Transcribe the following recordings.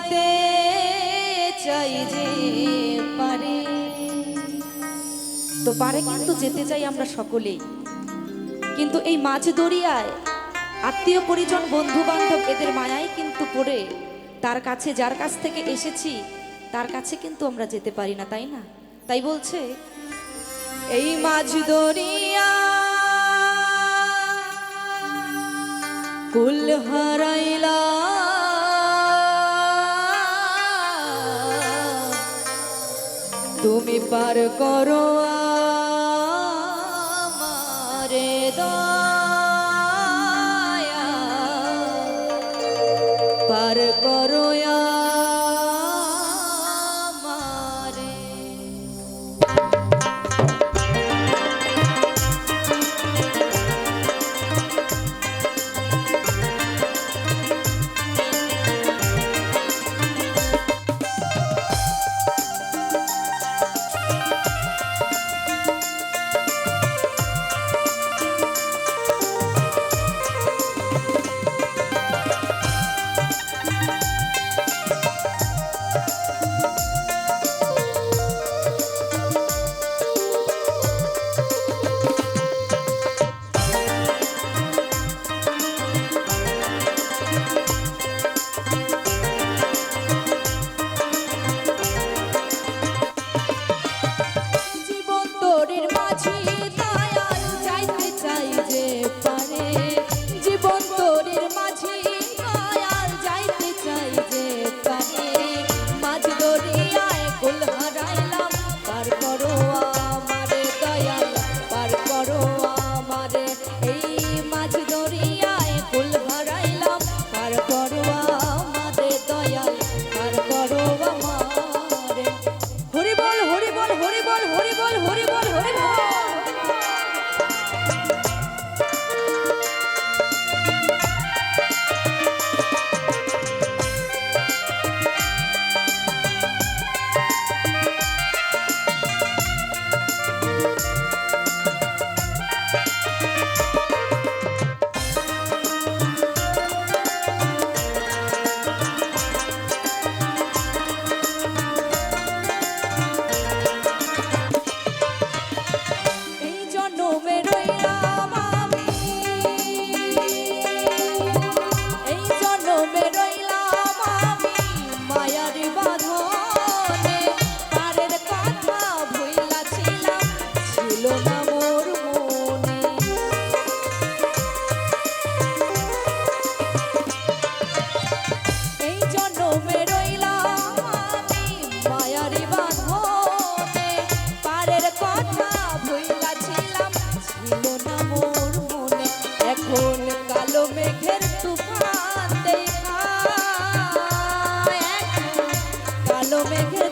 যাইতে চাই যে পারে। তো পারে কিন্তু যেতে চাই আমরা সকলেই। কিন্তু এই মাঝ দরিয়ায় আত্মীয় পরিজন বন্ধু বান্ধব এদের মায়ায় কিন্তু পড়ে। তার কাছে, যার কাছ থেকে এসেছি, তার কাছে কিন্তু আমরা যেতে পারি না, তাই না? তাই বলছে, এই মাঝ দরিয়া কুল হারাইলা তুমি পার করো আমারে দয়া। পার করো make it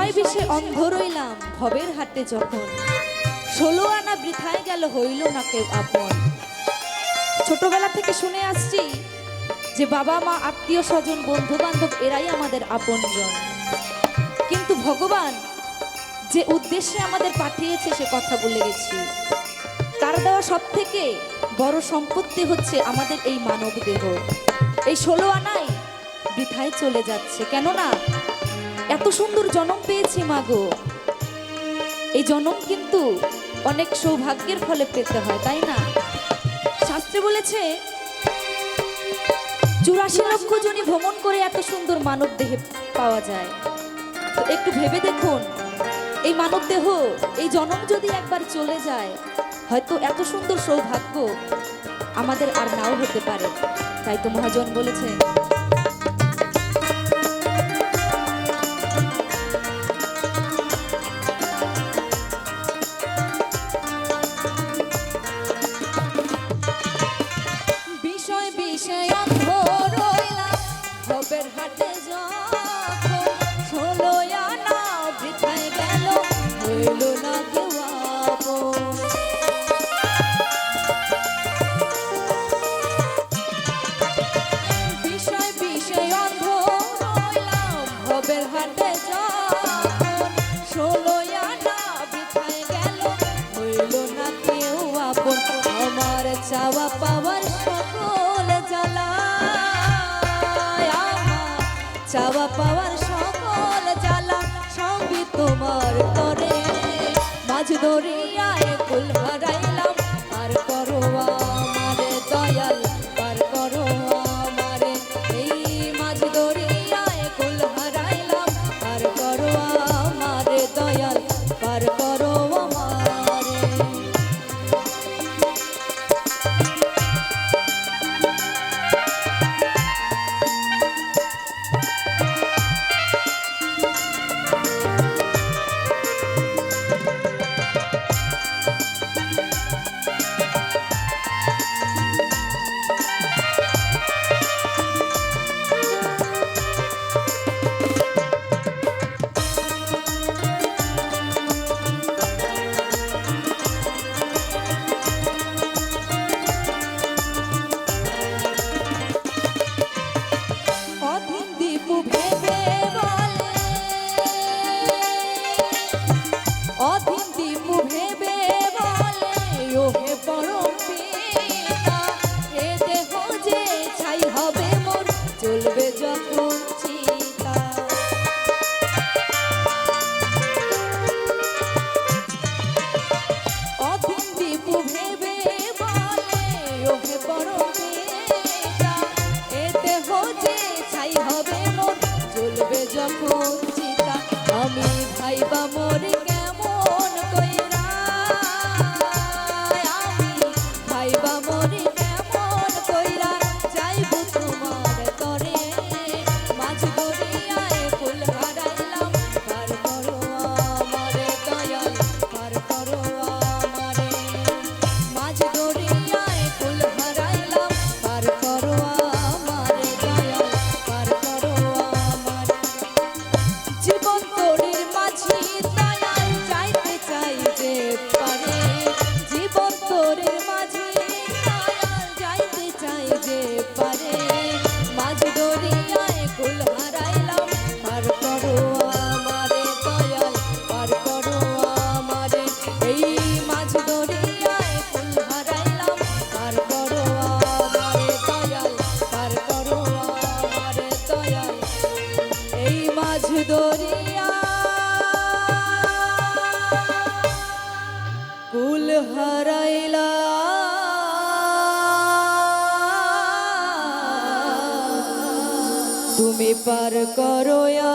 বিষয় বিষে অন্ধ রইলাম, ভবের হাটে যখন। ষোলো আনা বৃথায় গেল, হইল না কেউ আপন। ছোটবেলা থেকে শুনে আসছি যে বাবা, মা, আত্মীয় স্বজন বন্ধু বান্ধব এরাই আমাদের আপনজন। কিন্তু ভগবান যে উদ্দেশ্যে আমাদের পাঠিয়েছে সে কথা বলে গেছি। তার দেওয়া সব থেকে বড় সম্পত্তি হচ্ছে আমাদের এই মানব দেহ এই ষোলো আনাই বৃথায় চলে যাচ্ছে। কেননা এত সুন্দর জন্ম পেয়েছি মাগো এই জন্ম কিন্তু অনেক সৌভাগ্যের ফলে পেতে হয়, তাই না? শাস্ত্রে বলেছে, চুরাশি লক্ষ জনই ভ্রমণ করে এত সুন্দর মানব দেহে পাওয়া যায়। তো একটু ভেবে দেখুন, এই মানব দেহ, এই জনম যদি একবার চলে যায়, হয়তো এত সুন্দর সৌভাগ্য আমাদের আর নাও হতে পারে। তাই তো মহাজন বলেছে আপন আমার চাওয়া পাওয়ার সকল জ্বালা চাওয়া পাওয়ার সকল জ্বালা সবই তোমার তরে। মাঝ দরিয়ায় তুমি পার করো দয়া।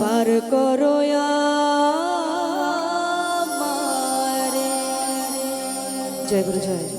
পার করো জয় গুরু জয়।